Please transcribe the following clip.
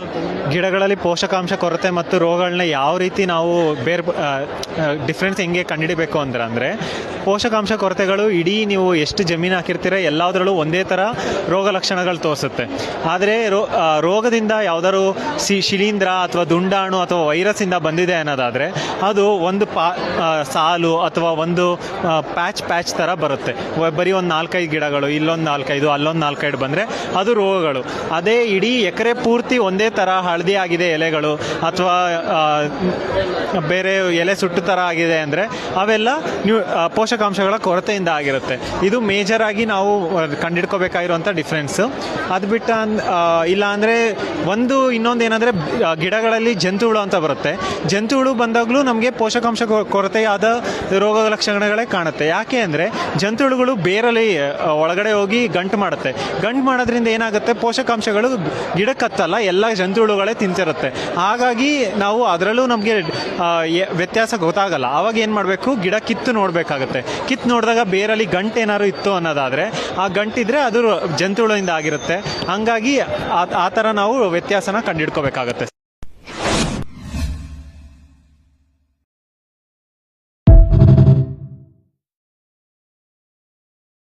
Okay. ಗಿಡಗಳಲ್ಲಿ ಪೋಷಕಾಂಶ, ಕೊರತೆ ಮತ್ತು ರೋಗಗಳನ್ನ ಯಾವ ರೀತಿ ನಾವು ಬೇರೆ ಡಿಫ್ರೆನ್ಸ್ ಹೆಂಗೆ ಕಂಡುಹಿಡಬೇಕು ಅಂದ್ರೆ, ಅಂದರೆ ಪೋಷಕಾಂಶ, ಕೊರತೆಗಳು ಇಡೀ ನೀವು ಎಷ್ಟು ಜಮೀನು ಹಾಕಿರ್ತೀರ ಎಲ್ಲದರಲ್ಲೂ ಒಂದೇ ಥರ ರೋಗ ಲಕ್ಷಣಗಳು ತೋರಿಸುತ್ತೆ. ಆದರೆ ರೋಗದಿಂದ ಯಾವ್ದಾದ್ರು ಸಿ, ಶಿಲೀಂಧ್ರ ಅಥವಾ ದುಂಡಾಣು ಅಥವಾ ವೈರಸ್ಸಿಂದ ಬಂದಿದೆ ಅನ್ನೋದಾದರೆ ಅದು ಒಂದು ಪಾ ಸಾಲು ಅಥವಾ ಒಂದು ಪ್ಯಾಚ್ ಪ್ಯಾಚ್ ಥರ ಬರುತ್ತೆ. ಬರೀ ಒಂದು ನಾಲ್ಕೈದು ಗಿಡಗಳು, ಇಲ್ಲೊಂದು ನಾಲ್ಕೈದು, ಅಲ್ಲೊಂದು ನಾಲ್ಕೈದು ಬಂದರೆ ಅದು ರೋಗಗಳು. ಅದೇ ಇಡೀ ಎಕರೆ ಪೂರ್ತಿ ಒಂದೇ ಥರ ಹಳದಿ ಆಗಿದೆ ಎಲೆಗಳು ಅಥವಾ ಬೇರೆ ಎಲೆ ಸುಟ್ಟು ಥರ ಆಗಿದೆ ಅಂದರೆ ಅವೆಲ್ಲ ನ್ಯೂ ಪೋಷಕಾಂಶಗಳ ಕೊರತೆಯಿಂದ ಆಗಿರುತ್ತೆ. ಇದು ಮೇಜರ್ ಆಗಿ ನಾವು ಕಂಡಿಡ್ಕೋಬೇಕಾಗಿರುವಂಥ ಡಿಫ್ರೆನ್ಸು ಅದು ಬಿಟ್ಟು ಇಲ್ಲ ಅಂದರೆ ಒಂದು ಇನ್ನೊಂದು ಏನಂದರೆ ಗಿಡಗಳಲ್ಲಿ ಜಂತುಹುಳು ಅಂತ ಬರುತ್ತೆ. ಜಂತುಹುಳು ಬಂದಾಗಲೂ ನಮಗೆ ಪೋಷಕಾಂಶ ಕೊರತೆಯಾದ ರೋಗ ಲಕ್ಷಣಗಳೇ ಕಾಣುತ್ತೆ. ಯಾಕೆ ಅಂದರೆ ಜಂತುಹುಳುಗಳು ಬೇರಲ್ಲಿ ಒಳಗಡೆ ಹೋಗಿ ಗಂಟು ಮಾಡುತ್ತೆ. ಗಂಟು ಮಾಡೋದ್ರಿಂದ ಏನಾಗುತ್ತೆ? ಪೋಷಕಾಂಶಗಳು ಗಿಡಕ್ಕೆ ಹತ್ತಲ್ಲ ಎಲ್ಲ ಜಂತುಹುಳುಗಳೇ ತಿಂತಿರುತ್ತೆ. ಹಾಗಾಗಿ ನಾವು ಅದರಲ್ಲೂ ನಮಗೆ ವ್ಯತ್ಯಾಸ ಗೊತ್ತಾಗಲ್ಲ. ಆವಾಗ ಏನು ಮಾಡಬೇಕು? ಗಿಡ ಕಿತ್ತು ನೋಡಬೇಕಾಗುತ್ತೆ. ಕಿತ್ತು ನೋಡಿದಾಗ ಬೇರಲ್ಲಿ ಗಂಟು ಏನಾದ್ರು ಇತ್ತು ಅನ್ನೋದಾದರೆ, ಆ ಗಂಟಿದ್ರೆ ಅದು ಜಂತುಳಿಂದ ಆಗಿರುತ್ತೆ. ಹಾಗಾಗಿ ಆ- ಥರ ನಾವು ವ್ಯತ್ಯಾಸನ ಕಂಡುಹಿಡ್ಕೋಬೇಕಾಗತ್ತೆ